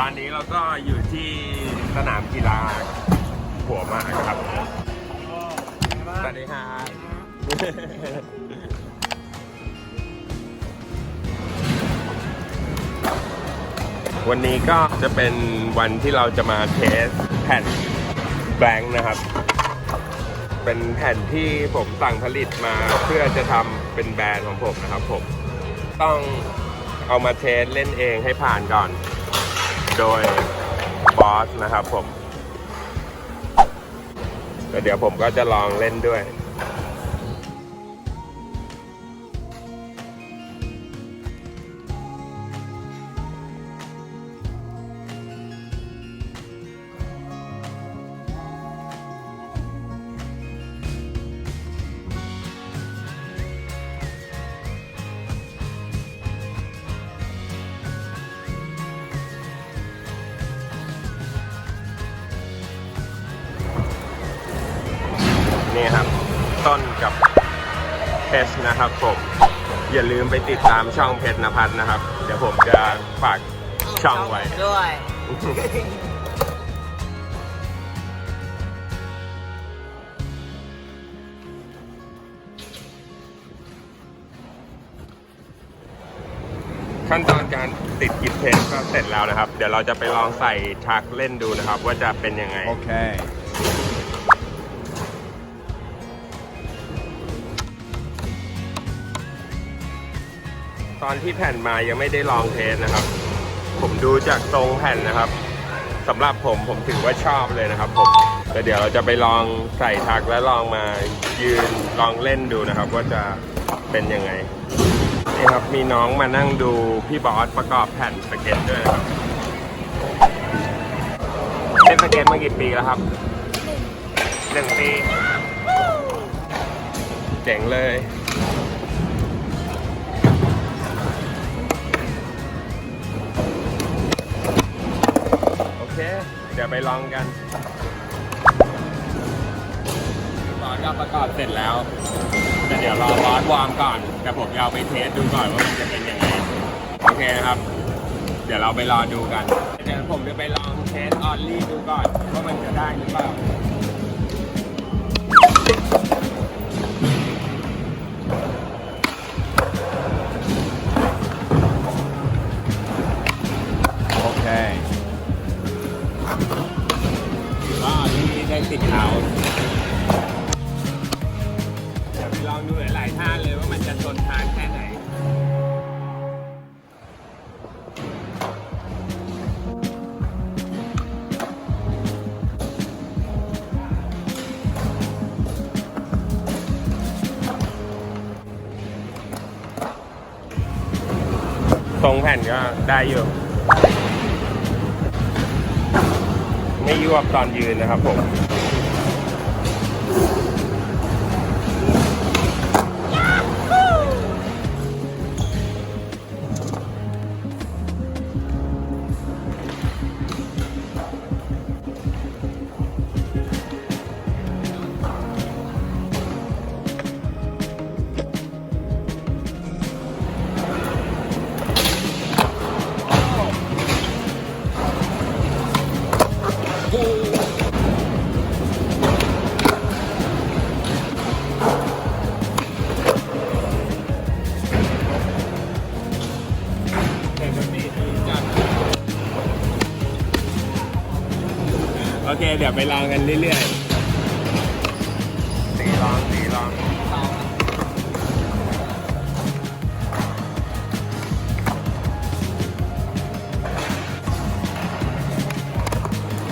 ตอนนี้เราก็อยู่ที่สนามกีฬาหัวมากครับ สวัสดีครับวันนี้ก็จะเป็นวันที่เราจะมาเทสแผ่นแบงค์นะครับ เป็นแผ่นที่ผมสั่งผลิตมาเพื่อจะทำเป็นแบรนด์ของผมนะครับผม ต้องเอามาเทสเล่นเองให้ผ่านก่อน โดยบอสนะครับผม แต่เดี๋ยวผมก็จะลองเล่นด้วย ต้นกับเพชรนะครับผมอย่าลืมไปติดตามช่องเพชรนภัทรนะครับ เดี๋ยวผมจะฝากช่องไว้ ด้วย ขั้นตอนการติดกิฟเทสก็เสร็จแล้วนะครับ เดี๋ยวเราจะไปลองใส่ทักเล่นดูนะครับ ว่าจะเป็นยังไง Okay. ตอนที่แผ่นมายังไม่ได้ลองเทสนะครับ ผมดูจากทรงแผ่นนะครับสำหรับผมผมถือว่าชอบเลยนะครับผมแต่เดี๋ยวเราจะไปลองใส่ทักและลองมายืนลองเล่นดูนะครับ ว่าจะเป็นยังไงนี่ครับมีน้องมานั่งดูพี่บอสประกอบแผ่นสเก็ตด้วยนะครับเล่นสเก็ตมากี่ปีแล้วครับหนึ่งปีเจ๋งเลย ดี๋ยวไปลองกันบอสก็ประกอบเสร็จแล้ว แต่เดี๋ยวรอบอสวอร์มก่อน แต่ผมจะเอาไปเทสดูก่อนว่ามันจะเป็นยังไง โอเคนะครับ เดี๋ยวเราไปรอดูกัน เดี๋ยวผมจะไปลองเทสออนลี่ดูก่อนว่ามันจะได้หรือเปล่า ก็ที่ได้ติดเขาเดี๋ยวไปลองดูหลายๆท่าเลยว่ามันจะทนทานแค่ไหนทรงแผ่นก็ได้อยู่ ไม่ยวบตอนยืนนะครับผม เคเดี๋ยวไปลองกันเรื่อยๆสีลองสีลอง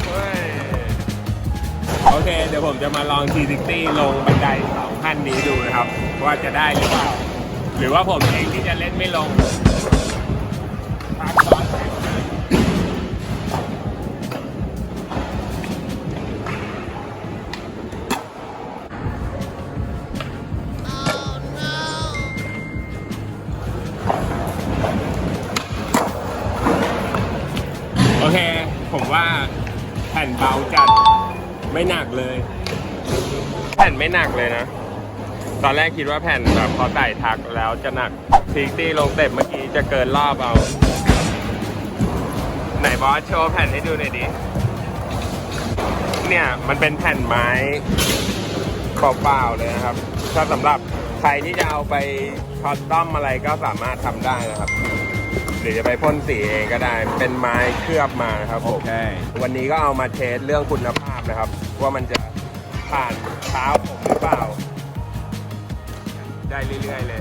เฮ้ยโอเค เดี๋ยวผมจะมาลอง360ลงบันไดสองขั้นนี้ดูนะครับ ว่าจะได้หรือเปล่า หรือว่าผมเองที่จะเล่นไม่ลงพักก่ ผมว่าแผ่นเบาจัดไม่หนักเลย แผ่นไม่หนักเลยนะ ตอนแรกคิดว่าแผ่นแบบพอใส่ทักแล้วจะหนักซิกตี้ลงเต็ปเมื่อกี้จะเกินรอบเอา ไหนบอสโชว์แผ่นให้ดูหน่อยดิ เนี่ยมันเป็นแผ่นไม้เปล่าๆเลยนะครับ ถ้าสำหรับใครที่จะเอาไปคอสตอมอะไรก็สามารถทำได้นะครับ หรือจะไปพ่นสีเองก็ได้ เป็นไม้เคลือบมานะครับผมวันนี้ก็เอามาเทสเรื่องคุณภาพนะครับ ว่ามันจะผ่านเท้าผมหรือเปล่า ได้เรื่อยๆเลย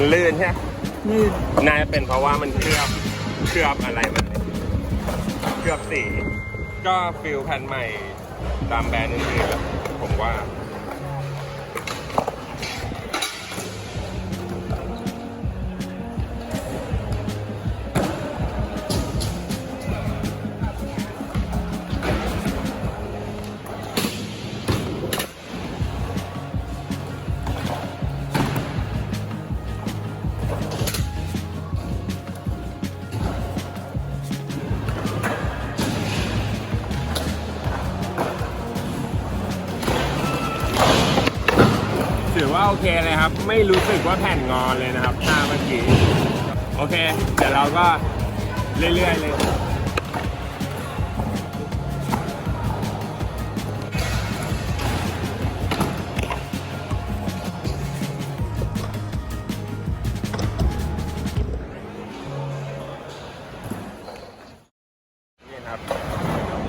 มันลื่นใช่ไหมนี่น่าจะเป็นเพราะว่ามันเคลือบเคลือบอะไรมันเคลือบสี ก็ฟิลแผ่นใหม่ตามแบรนด์อื่นๆแหละผมว่า ถือว่าโอเคเลยครับ ไม่รู้สึกว่าแผ่นงอนเลยนะครับหน้าเมื่อกี้ โอเค เดี๋ยวเราก็เรื่อยๆเลย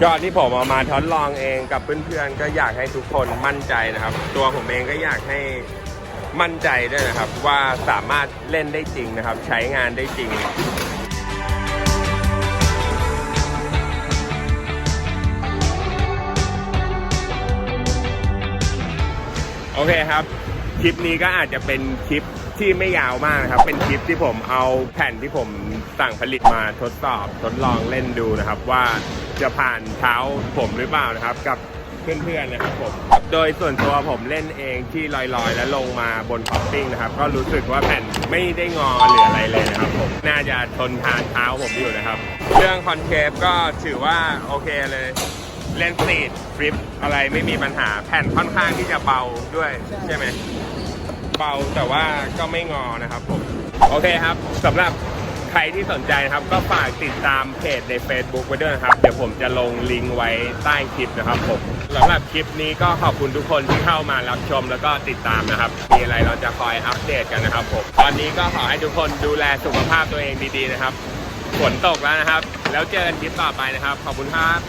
ก็ที่ผมเอามาทดลองเองกับเพื่อนๆก็อยากให้ทุกคนมั่นใจนะครับ ตัวผมเองก็อยากให้มั่นใจด้วยนะครับ ว่าสามารถเล่นได้จริงนะครับ ใช้งานได้จริงโอเคครับ คลิปนี้ก็อาจจะเป็นคลิป ที่ไม่ยาวมากนะครับ เป็นคลิปที่ผมเอาแผ่นที่ผมสั่งผลิตมาทดสอบทดลองเล่นดูนะครับ ว่าจะผ่านเท้าผมหรือเปล่านะครับ กับเพื่อนๆนะครับผมโดยส่วนตัวผมเล่นเองที่ลอยๆ แล้วลงมาบนท็อปปิ้งนะครับ ก็รู้สึกว่าแผ่นไม่ได้งอหรืออะไรเลยนะครับผมน่าจะทนทานเท้าผมอยู่นะครับ เรื่องคอนเคปก็ถือว่าโอเคเลยเล่นสตรีทฟลิปอะไรไม่มีปัญหาแผ่นค่อนข้างที่จะเบาด้วยใช่ไหม เบาแต่ว่าก็ไม่งอนะครับผม โอเคครับสำหรับใครที่สนใจนะครับ ก็ฝากติดตามเพจใน Facebook ไว้ด้วยนะครับ เดี๋ยวผมจะลงลิงก์ไว้ใต้คลิปนะครับผมสำหรับคลิปนี้ก็ขอบคุณทุกคนที่เข้ามารับชมแล้วก็ติดตามนะครับ มีอะไรเราจะคอยอัปเดตกันนะครับผมตอนนี้ก็ขอให้ทุกคนดูแลสุขภาพตัวเองดีๆนะครับฝนตกแล้วนะครับ แล้วเจอกันคลิปต่อไปนะครับ ขอบคุณครับ